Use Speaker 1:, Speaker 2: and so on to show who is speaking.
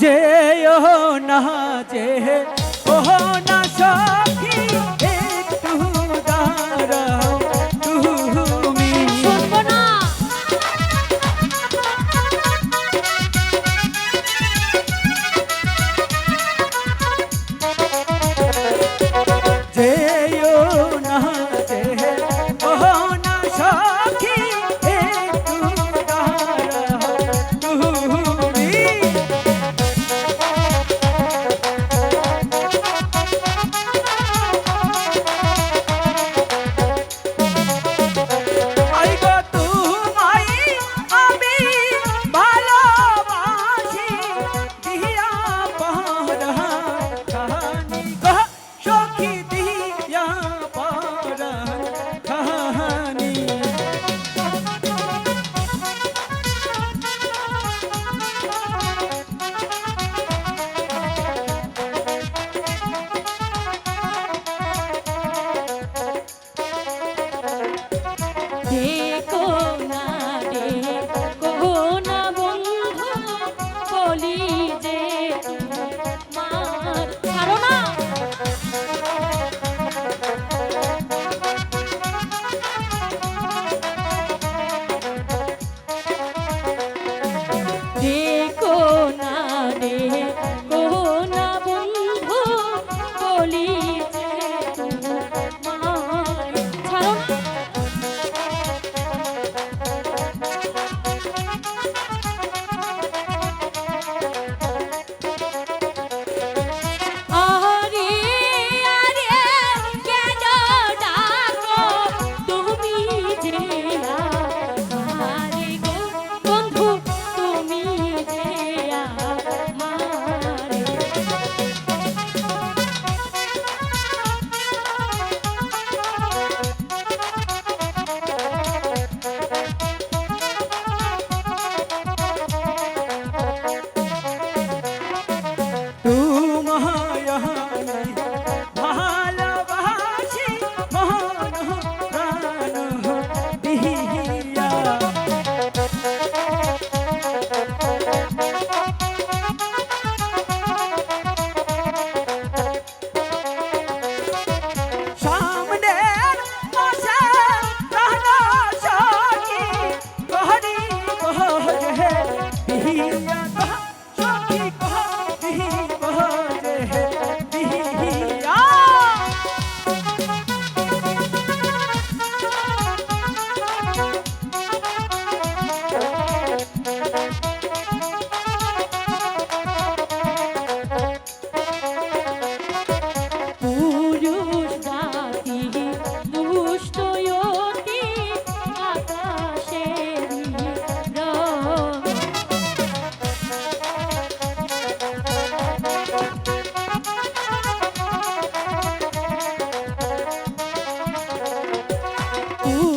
Speaker 1: যে ও না যে ও না সব Yeah. Ooh.